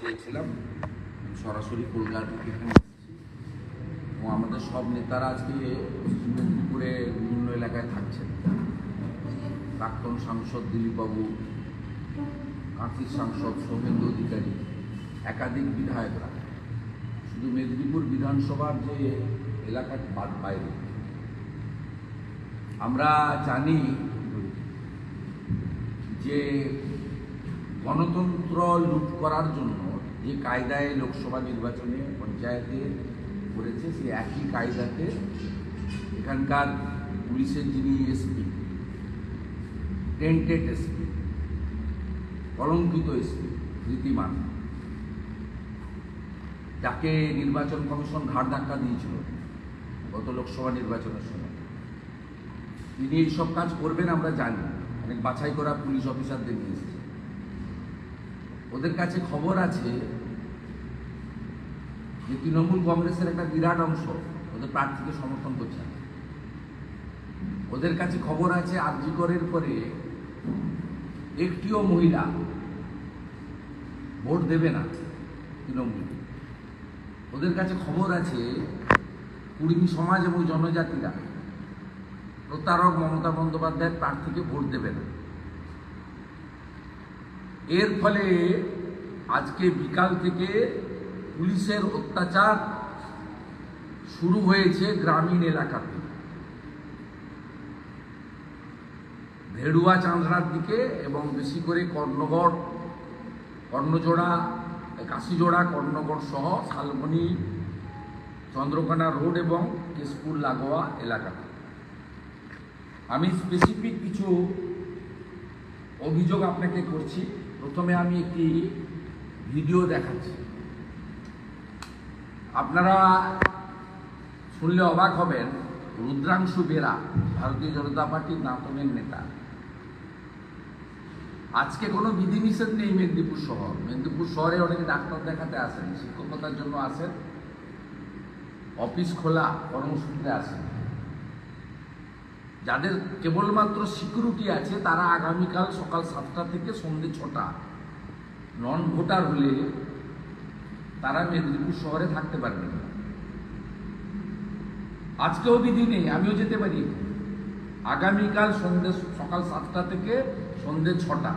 চেয়েছিলাম। সরাসরি কলকাতা থেকে এখানে এবং আমাদের সব নেতারা আজকে মেদিনীপুরে বিভিন্ন এলাকায় থাকছেন। প্রাক্তন সাংসদ দিলীপবাবু, কাঁথির সাংসদ সৌমেন্দ্র অধিকারী, একাধিক বিধায়করা। শুধু মেদিনীপুর বিধানসভার যে এলাকার বাদ বাইরে। আমরা জানি যে গণতন্ত্র লুট করার জন্য যে কায়দায় লোকসভা নির্বাচনে পঞ্চায়েতে করেছে, সেই একই কায়দাতে এখানকার পুলিশের যিনি এসপি, টেন্টেড এসপি, কলঙ্কিত এসপি রীতিমান যাকে নির্বাচন কমিশন ঘাট ধাক্কা দিয়েছিল গত লোকসভা নির্বাচনের সময়। তিনি এইসব কাজ করবেন আমরা জানি। অনেক বাছাই করা পুলিশ অফিসারদের নিয়ে এসেছে। ওদের কাছে খবর আছে যে তৃণমূল কংগ্রেসের একটা বিরাট অংশ ওদের প্রার্থীকে সমর্থন করছে। ওদের কাছে খবর আছে আরজিকরের পরে একটিও মহিলা ভোট দেবে না তৃণমূল ওদের কাছে খবর আছে কুর্মী সমাজ এবং জনজাতিরা প্রতারক মমতা বন্দ্যোপাধ্যায়ের প্রার্থীকে ভোট দেবে না এর ফলে আজকে বিকাল থেকে পুলিশের অত্যাচার শুরু হয়েছে গ্রামীণ এলাকাতে। ভেড়ুয়া চাঁদড়ার দিকে এবং বেশি করে কর্ণগড়, কর্ণজোড়া, কাশিজোড়া, কর্ণগড় সহ শালবনী, চন্দ্রকোনা রোড এবং কেশপুর লাগোয়া এলাকাতে আমি স্পেসিফিক কিছু অভিযোগ আপনাকে করছি। প্রথমে আমি একটি ভিডিও দেখাচ্ছি। আপনারা শুনলে অবাক হবেন, রুদ্রাংশু বেরা, ভারতীয় জনতা পার্টির নাতনের নেতা। আজকে কোনো বিধিনিষেধ নেই মেদিনীপুর শহর। মেদিনীপুর শহরে অনেকে ডাক্তার দেখাতে আসেন, শিক্ষকতার জন্য আসেন, অফিস খোলা কর্মসূত্রে আসেন। যাদের কেবলমাত্র সিকিউরিটি আছে, তারা আগামীকাল সকাল সাতটা থেকে সন্ধ্যে ছটা। নন ভোটার হলে তারা মেদিনীপুর শহরে থাকতে পারবে না। আজকেও বিধি নেই, আমিও যেতে পারি। আগামীকাল সন্ধ্যে সকাল সাতটা থেকে সন্ধ্যে ছটা।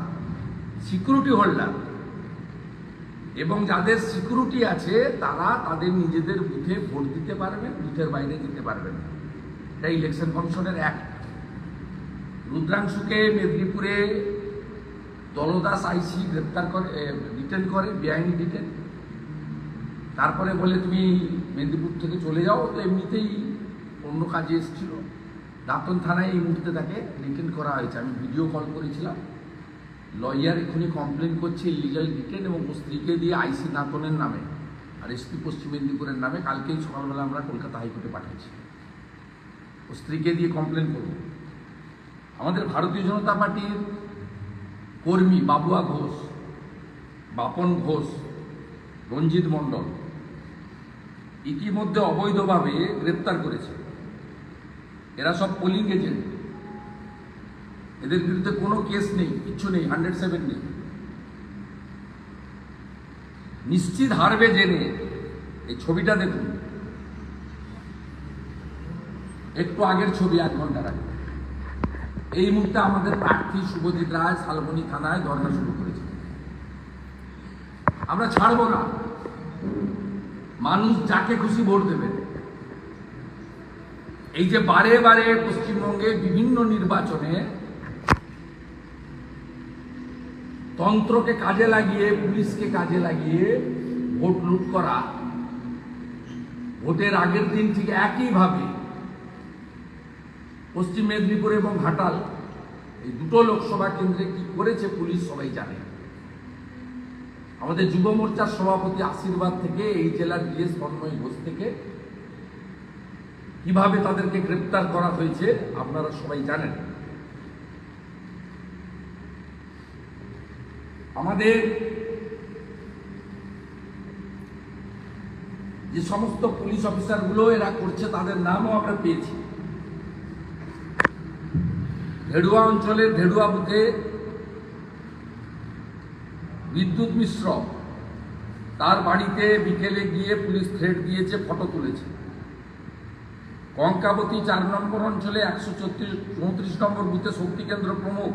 সিকিউরিটি হোল্ডার এবং যাদের সিকিউরিটি আছে, তারা তাদের নিজেদের বুথে ভোট দিতে পারবেন, বুথের বাইরে যেতে পারবেন এটা ইলেকশন কমিশনের অ্যাক্ট রুদ্রাংশুকে মেদিনীপুরে দলদাস আইসি গ্রেপ্তার করে ডিটেন করে, বেআইনি ডিটেন। তারপরে বলে, তুমি মেদিনীপুর থেকে চলে যাও। তো এমনিতেই অন্য কাজে এসেছিল। দাঁতন থানায় এই মুহূর্তে তাকে ডিটেন করা হয়েছে। আমি ভিডিও কল করেছিলাম। লয়ার এখনই কমপ্লেন করছে ইলিগাল ডিটেন এবং স্ত্রীকে দিয়ে আইসি দাঁতনের নামে আর এসপি পশ্চিম মেদিনীপুরের নামে কালকেই সকালবেলা আমরা কলকাতা হাইকোর্টে পাঠিয়েছি। স্ত্রীকে দিয়ে কমপ্লেন করব। আমাদের ভারতীয় জনতা পার্টির কর্মী বাবুয়া ঘোষ, বাপন ঘোষ, রঞ্জিত মণ্ডল ইতিমধ্যে অবৈধভাবে গ্রেপ্তার করেছে। এরা সব পোলিং এজেন্ট এদের বিরুদ্ধে কোনো কেস নেই, কিচ্ছু নেই হান্ড্রেড সেভেন নেই। নিশ্চিত হারবে জেনে এই ছবিটা দেখুন। একটু আগের ছবি, এক ঘণ্টার আগে। এই মুহূর্তে আমাদের প্রার্থী শুভজিৎ রায় শালবনী থানায় ধর্ণা শুরু করেছে। আমরা ছাড়বো না। মানুষ যাকে খুশি ভোট দেবে। এই যে বারে বারে পশ্চিমবঙ্গে বিভিন্ন নির্বাচনে তন্ত্রকে কাজে লাগিয়ে, পুলিশকে কাজে লাগিয়ে ভোট লুট করা, ভোটের আগের দিন ঠিক একইভাবে পশ্চিম মেদিনীপুর এবং ঘাটাল, এই দুটো লোকসভা কেন্দ্রে কি করেছে পুলিশ সবাই জানে। আমাদের যুব মোর্চার সভাপতি আশীর্বাদ থেকে এই জেলার ডিএস তন্ময় ঘোষ থেকে কীভাবে তাদেরকে গ্রেপ্তার করা হয়েছে, আপনারা সবাই জানেন। আমাদের যে সমস্ত পুলিশ অফিসারগুলো এরা করছে, তাদের নামও আমরা পেয়েছি। ধেড়ুয়া অঞ্চলের ধেড়ুয়া বুথে বিদ্যুৎ মিশ্র তার বাড়িতে বিকেলে গিয়ে পুলিশ থ্রেট দিয়েছে, ফটো তুলেছে। কঙ্কাবতী চার নম্বর অঞ্চলে একশো চৌত্রিশ চৌত্রিশ নম্বর বুথে শক্তি কেন্দ্র প্রমুখ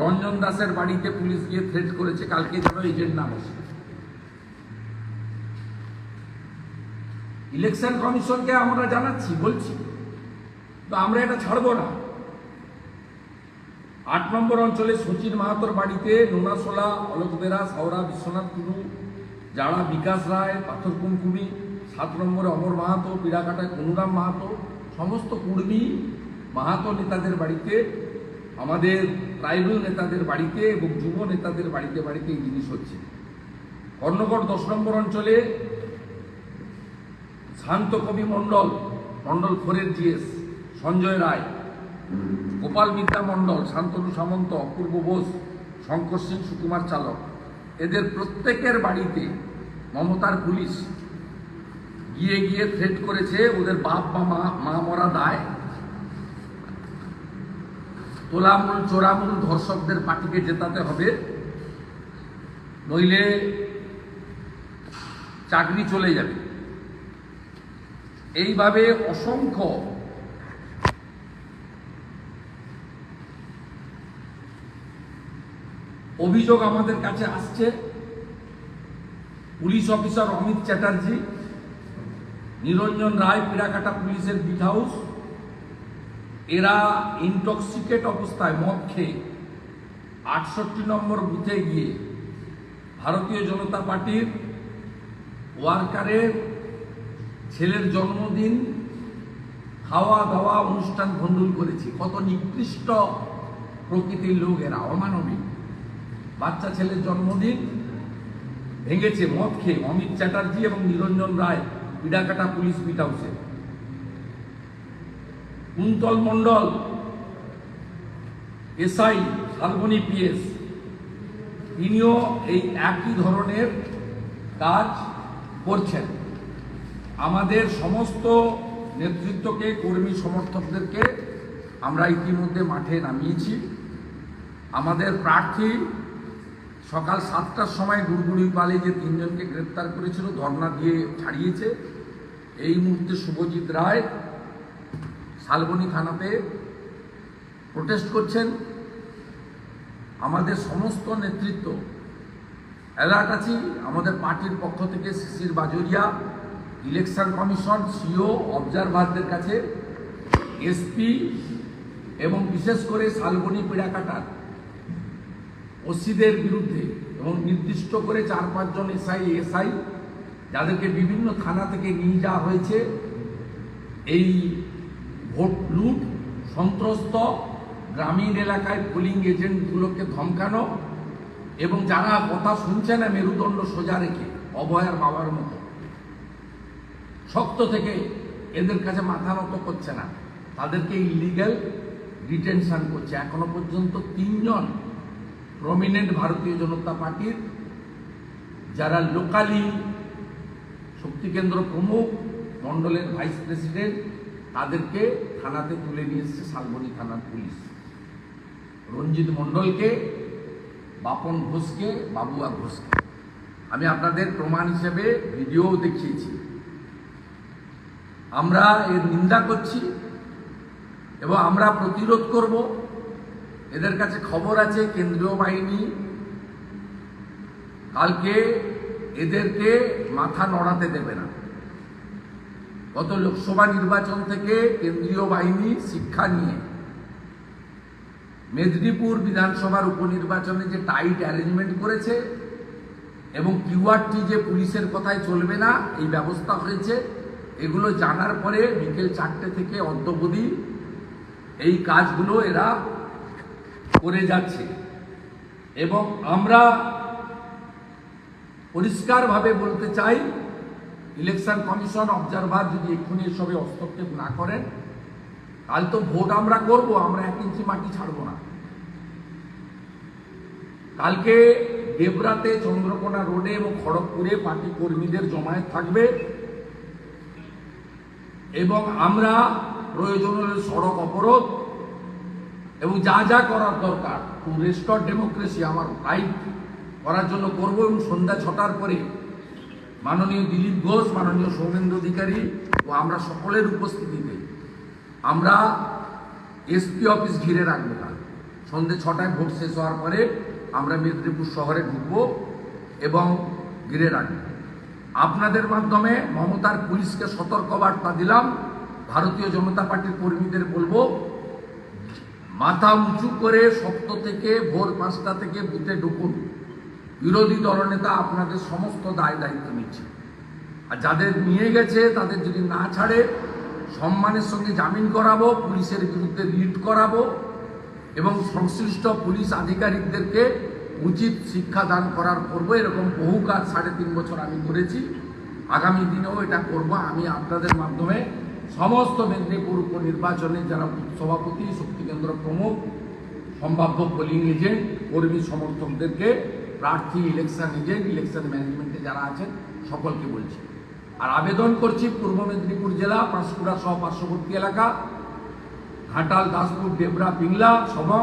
রঞ্জন দাসের বাড়িতে পুলিশ গিয়ে থ্রেট করেছে, কালকে যেন এজেন্ট নাম বসে ইলেকশন কমিশনকে আমরা জানাচ্ছি, বলছি, তো আমরা এটা ছাড়বো না। আট নম্বর অঞ্চলে সচিন মাহাতোর বাড়িতে নোনাশোলা অলোক বেরা, সাওরা, বিশ্বনাথ টুডু যারা বিকাশ রায়, পাথর কুমকুমি, সাত নম্বরে অমর মাহাতো পিড়াকাটায় অনুরাম মাহাতো, সমস্ত কুর্মী মাহাতো নেতাদের বাড়িতে, আমাদের ট্রাইবেল নেতাদের বাড়িতে এবং যুব নেতাদের বাড়িতে বাড়িতে এই জিনিস হচ্ছে। কর্ণগড় দশ নম্বর অঞ্চলে শান্ত কবি মণ্ডল মণ্ডল ফোরের জিএস, সঞ্জয় রায়। গোপাল বিদ্যা মণ্ডল, শান্তনু সামন্ত, অপূর্ব বোস, শঙ্কর সিং সুকুমার চালক, এদের প্রত্যেকের বাড়িতে মমতার পুলিশ গিয়ে গিয়ে থ্রেট করেছে, ওদের বাপ বা মা মা মরা দায়। তোলামূল, চোরামূল ধর্ষকদের পার্টিকে জেতাতে হবে। নইলে চাকরি চলে যাবে। এইভাবে অসংখ্য অভিযোগ আমাদের কাছে আসছে। পুলিশ অফিসার অমিত চ্যাটার্জি, নিরঞ্জন রায় পিড়াকাটা পুলিশের বিট হাউস এরা ইনটক্সিকেট অবস্থায় মদ খেয়ে আটষট্টি নম্বর বুথে গিয়ে ভারতীয় জনতা পার্টির ওয়ার্কারের ছেলের জন্মদিন খাওয়া দাওয়া অনুষ্ঠান ভণ্ডুল করেছে। কত নিকৃষ্ট প্রকৃতির লোক এরা, অমানবিক। বাচ্চা ছেলের জন্মদিন ভেঙেছে, মদ খেয়ে। অমিত চ্যাটার্জি এবং নিরঞ্জন রায়, পিডাকাটা পুলিশ বিট হাউসে। Kuntal Mondal, SI, Salboni PS. তিনিও এই একই ধরনের কাজ করছেন। আমাদের সমস্ত নেতৃত্বকে, কর্মী সমর্থকদেরকে আমরা ইতিমধ্যে মাঠে নামিয়েছি। আমাদের প্রার্থী সকাল সাতটার সময় গুড়গুড়ি পালে যে তিনজনকে গ্রেপ্তার করেছিল, ধর্ণা দিয়ে ছাড়িয়েছে। এই মুহূর্তে শুভজিৎ রায় শালবনী থানাতে প্রোটেস্ট করছেন। আমাদের সমস্ত নেতৃত্ব, অ্যালার্ট আছি, আমাদের পার্টির পক্ষ থেকে Shishir Bajoria election commission, CO অবজারভারদের কাছে, এসপি এবং বিশেষ করে শালবনী পিড়াকাটার ওসিদের বিরুদ্ধে এবং নির্দিষ্ট করে চার পাঁচজন এসআই এসআই যাদেরকে বিভিন্ন থানা থেকে নিয়ে যাওয়া হয়েছে। এই ভোট লুট সন্ত্রস্ত গ্রামীণ এলাকায় পোলিং এজেন্টগুলোকে ধমকানো এবং যারা কথা শুনছে না, মেরুদণ্ড সোজা রেখে, অভয়ার বাবার মতো। শক্ত থেকে এদের কাছে মাথা নত করছে না। তাদেরকে ইলিগ্যাল ডিটেনশন করছে। এখনও পর্যন্ত তিনজন প্রমিনেন্ট ভারতীয় জনতা পার্টির যারা লোকালি শক্তি কেন্দ্র প্রমুখ, মণ্ডলের ভাইস প্রেসিডেন্ট তাদেরকে থানাতে তুলে নিয়ে এসছে শালবনী থানার পুলিশ। রঞ্জিত মণ্ডলকে, বাপন ঘোষকে, বাবুয়া ঘোষকে। আমি আপনাদের প্রমাণ হিসেবে ভিডিও দেখিয়েছি। আমরা এর নিন্দা করছি এবং আমরা প্রতিরোধ করব। এদের কাছে খবর আছে কেন্দ্রীয় বাহিনী। কালকে এদেরকে মাথা নড়াতে দেবে না। গত লোকসভা নির্বাচন থেকে কেন্দ্রীয় বাহিনী শিক্ষা নিয়ে। মেদিনীপুর বিধানসভার উপনির্বাচনে যে টাইট অ্যারেঞ্জমেন্ট করেছে এবং কিউআরটি যে পুলিশের কথায় চলবে না, এই ব্যবস্থা হয়েছে। এগুলো জানার পরে বিকেল চারটে থেকে অদ্যবধি এই কাজগুলো এরা করে যাচ্ছে। এবং আমরা পরিষ্কারভাবে বলতে চাই, ইলেকশন কমিশন অবজারভার যদি এক্ষুনি এসবে হস্তক্ষেপ না করেন কাল তো ভোট আমরা করব, আমরা এক ইঞ্চি মাটি ছাড়বো না। কালকে দেবরাতে চন্দ্রকোনা রোডে এবং খড়গপুরে পার্টি কর্মীদের জমায়েত থাকবে। এবং আমরা প্রয়োজন সড়ক অবরোধ এবং যা যা করার দরকার টু রেস্টোর ডেমোক্রেসি আমার রাইট করার জন্য করব এবং সন্ধ্যা ছটার পরে মাননীয় দিলীপ ঘোষ, মাননীয় সৌমেন্দ্র অধিকারী ও আমরা সকলের উপস্থিতিতে আমরা এসপি অফিস ঘিরে রাখব না। সন্ধ্যে ছটায় ভোট শেষ হওয়ার পরে আমরা মেদিনীপুর শহরে ঢুকবো এবং ঘিরে রাখব। আপনাদের মাধ্যমে মমতার পুলিশকে সতর্কবার্তা দিলাম। ভারতীয় জনতা পার্টির কর্মীদের বলব মাথা উঁচু করে সপ্ত থেকে ভোর পাঁচটা থেকে বুথে ঢুকুন। বিরোধী দলনেতা আপনাদের সমস্ত দায় দায়িত্ব নিচ্ছে। আর যাদের নিয়ে গেছে, তাদের যদি না ছাড়ে, সম্মানের সঙ্গে জামিন করাবো, পুলিশের বিরুদ্ধে রিট করাবো এবং সংশ্লিষ্ট পুলিশ আধিকারিকদেরকে উচিত শিক্ষা দান করার করব, এরকম বহু কাজ সাড়ে তিন বছর আমি করেছি। আগামী দিনেও এটা করব। আমি আপনাদের মাধ্যমে সমস্ত মেদিনীপুর উপনির্বাচনে যারা সভাপতি, শক্তি কেন্দ্র প্রমুখ, সম্ভাব্য পোলিং এজেন্ট কর্মী সমর্থকদেরকে, প্রার্থী ইলেকশন এজেন্ট ইলেকশন ম্যানেজমেন্টে যারা আছেন, সকলকে বলছি। আর আবেদন করছি পূর্ব মেদিনীপুর জেলা, পাঁশকুড়া সহ পার্শ্ববর্তী এলাকা, ঘাটাল, দাসপুর, ডেবরা, পিংলা, সবং,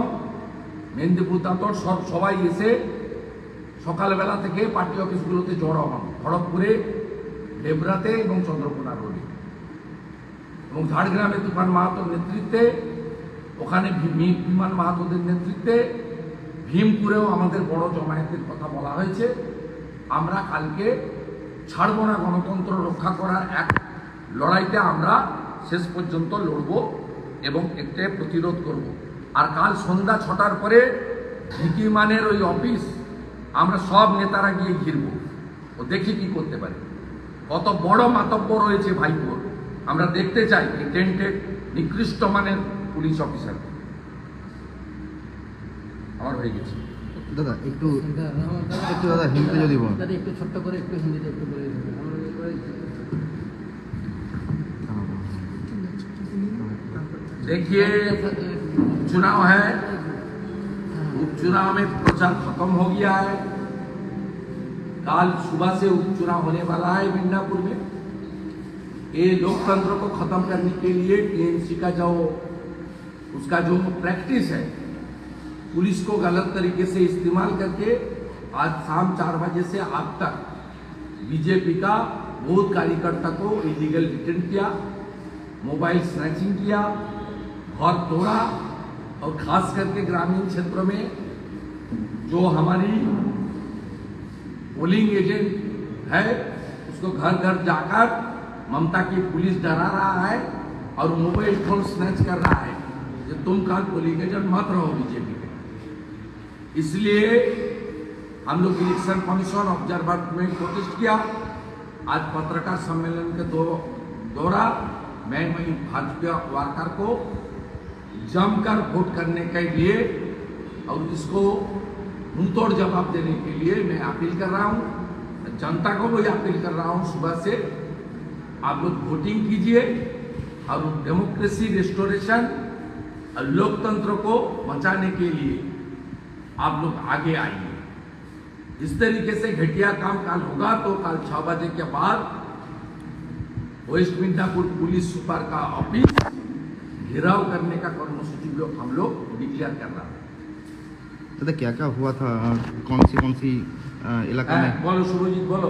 মেদিনীপুর, দাঁতর, সব সবাই এসে সকালবেলা থেকে পার্টি অফিসগুলোতে জড়ো হন। খড়গপুরে, ডেবরাতে এবং চন্দ্রকোনা রোডে। এবং ঝাড়গ্রামে তুফান মাহাতোর নেতৃত্বে, ওখানে বিমান মাহাতোদের নেতৃত্বে ভীমপুরেও আমাদের বড় জমায়েতের কথা বলা হয়েছে। আমরা কালকে ছাড়ব না গণতন্ত্র রক্ষা করার এক লড়াইতে আমরা শেষ পর্যন্ত লড়ব এবং এতে প্রতিরোধ করব। আর কাল সন্ধ্যা ছটার পরে ভিকি মানের ওই অফিস, আমরা সব নেতারা গিয়ে ঘিরব। ও দেখি কি করতে পারি। কত বড় মাতব্য রয়েছে ভাইপোর। আমরা দেখতে চাই এই টেন্টেড নিকৃষ্ট মানের পুলিশ অফিসার আমার হয়ে গেছে দাদা একটু একটু দাদা হিন্দি যদি বল দাদা একটু ছোট্ট করে একটু হিন্দিতে একটু বলে দিন। আমরা ওই- देखिए चुनाव है उपचुनाव में प्रचार खत्म हो गया है कल सुबह से उपचुनाव होने वाला है मिदनापुर में ये लोकतंत्र को खत्म करने के लिए टीएमसी का जो, उसका जो प्रैक्टिस है, पुलिस को गलत तरीके से इस्तेमाल करके आज शाम चार बजे से आज तक बीजेपी का बहुत कार्यकर्ता को इलीगल डिटेन किया मोबाइल स्नैचिंग किया, घर तोड़ा और खास करके ग्रामीण क्षेत्रों में जो हमारी पोलिंग एजेंट है, उसको घर घर जाकर ममता की पुलिस डरा रहा है और मोबाइल फ़ोन स्नैच कर रहा है। कि तुम कल एजेंट मत रहो बीजेपी के इसलिए हम लोग इलेक्शन कमीशन ऑब्जर्वर में प्रोटेस्ट किया। आज पत्रकार सम्मेलन के दो दौरा, मैं वही भाजपा वार्कर को जमकर वोट करने के लिए और इसको मुंहतोड़ जवाब देने के लिए मैं अपील कर रहा हूँ। जनता को भी अपील कर रहा हूँ सुबह से। आप लोग वोटिंग कीजिए। और डेमोक्रेसी रेस्टोरेशन और लोकतंत्र को बचाने के लिए आप लोग आगे आइए। इस तरीके से घटिया काम काल होगा तो कल छह बजे के बाद वेस्ट मिंदापुर पुलिस सुपर का ऑफ़िस घेराव करने का कर्मसूची लोग हम लोग डिक्लेयर कर रहा है। तो क्या क्या हुआ था? कौन सी कौन सी इलाका हाँ, में? बोलो सुरजीत बोलो।